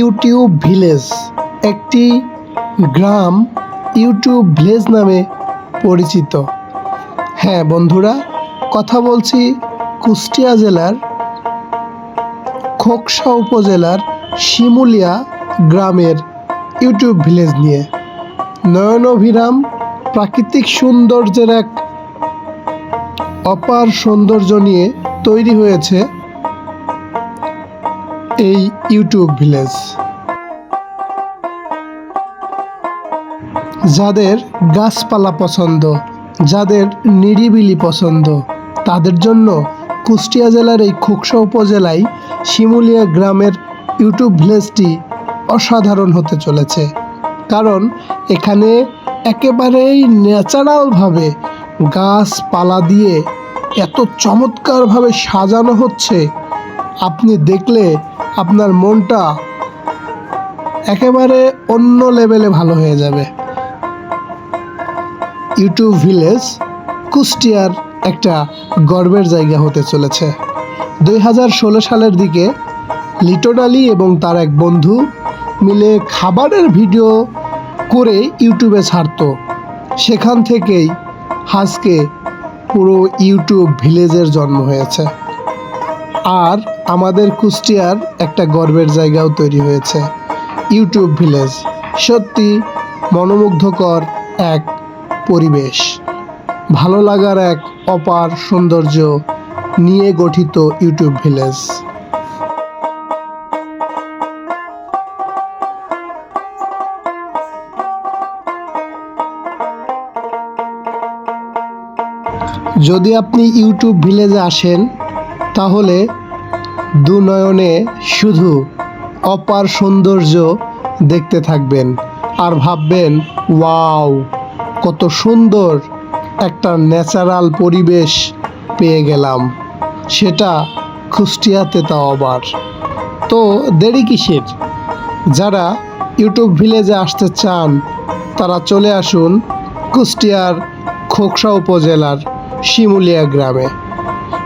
YouTube village একটি গ্রাম YouTube village নামে পরিচিত। হ্যাঁ বন্ধুরা, কথা বলছি কুষ্টিয়া জেলার খোকসা উপজেলার শিমুলিয়া গ্রামের ইউটিউব ভিলেজ নিয়ে। নয়নভিরাম প্রাকৃতিক সৌন্দর্যের এক অপার সৌন্দর্য নিয়ে তৈরি হয়েছে এই ইউটিউব ভিলেজ। যাদের গাছপালা পছন্দ, যাদের নিরিবিলি পছন্দ, তাদের জন্য কুষ্টিয়া জেলার এই খোকসা উপজেলায় শিমুলিয়া গ্রামের ইউটিউব ভিলেজটি অসাধারণ হতে চলেছে। কারণ এখানে একেবারেই ন্যাচারালভাবে গাছপালা দিয়ে এত চমৎকারভাবে সাজানো হচ্ছে। আপনি দেখলে আপনার মনটা একেবারে অন্য লেভেলে ভালো হয়ে যাবে। ইউটিউব ভিলেজ, কুষ্টিয়ার একটা গর্বের জায়গা হতে চলেছে। দুই হাজার ষোলো সালের দিকে লিটন আলী এবং তার এক বন্ধু মিলে খাবারের ভিডিও করে ইউটিউবে ছাড়তো। সেখান থেকেই আজকে পুরো ইউটিউব ভিলেজের জন্ম হয়েছে। আর আমাদের কুষ্টিয়ার একটা গর্বের জায়গাও তৈরি হয়েছে। ইউটিউব ভিলেজ, সত্যি মনোমুগ্ধকর এক পরিবেশ। ভালো লাগার এক অপার সৌন্দর্য নিয়ে গঠিত ইউটিউব ভিলেজ। যদি আপনি ইউটিউব ভিলেজে আসেন, তাহলে দু নয়নে শুধু অপার সৌন্দর্য দেখতে থাকবেন আর ভাববেন, ওয়াও, কত সুন্দর একটা ন্যাচারাল পরিবেশ পেয়ে গেলাম। সেটা কুষ্টিয়াতে তাও আবার। তো দেরি কিসের? যারা ইউটিউব ভিলেজে আসতে চান, তারা চলে আসুন কুষ্টিয়ার খোকসা উপজেলার শিমুলিয়া গ্রামে।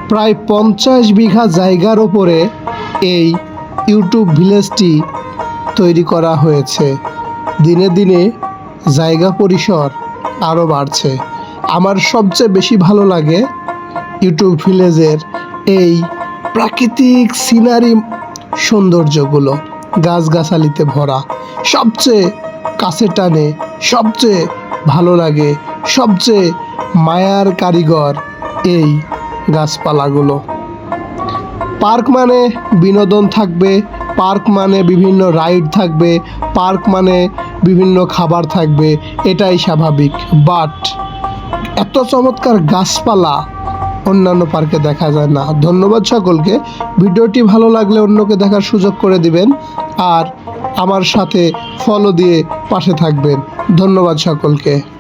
প্রায় পঞ্চাশ বিঘা জায়গার ওপরে এই ইউটিউব ভিলেজটি তৈরি করা হয়েছে। দিনে দিনে জায়গা পরিসর আরও বাড়ছে। আমার সবচেয়ে বেশি ভালো লাগে ইউটিউব ভিলেজের এই প্রাকৃতিক সিনারি সৌন্দর্যগুলো, গাছগাছালিতে ভরা। সবচেয়ে কাছে টানে, সবচেয়ে ভালো লাগে, সবচেয়ে মায়ার কারিগর এই গাছপালাগুলো। পার্ক মানে বিনোদন থাকবে, পার্ক মানে বিভিন্ন রাইড থাকবে, পার্ক মানে বিভিন্ন খাবার থাকবে, এটাই স্বাভাবিক। বাট এত চমৎকার গাছপালা অন্যান্য পার্কে দেখা যায় না। ধন্যবাদ সকলকে। ভিডিওটি ভালো লাগলে অন্যকে দেখার সুযোগ করে দিবেন আর আমার সাথে ফলো দিয়ে পাশে থাকবেন। ধন্যবাদ সকলকে।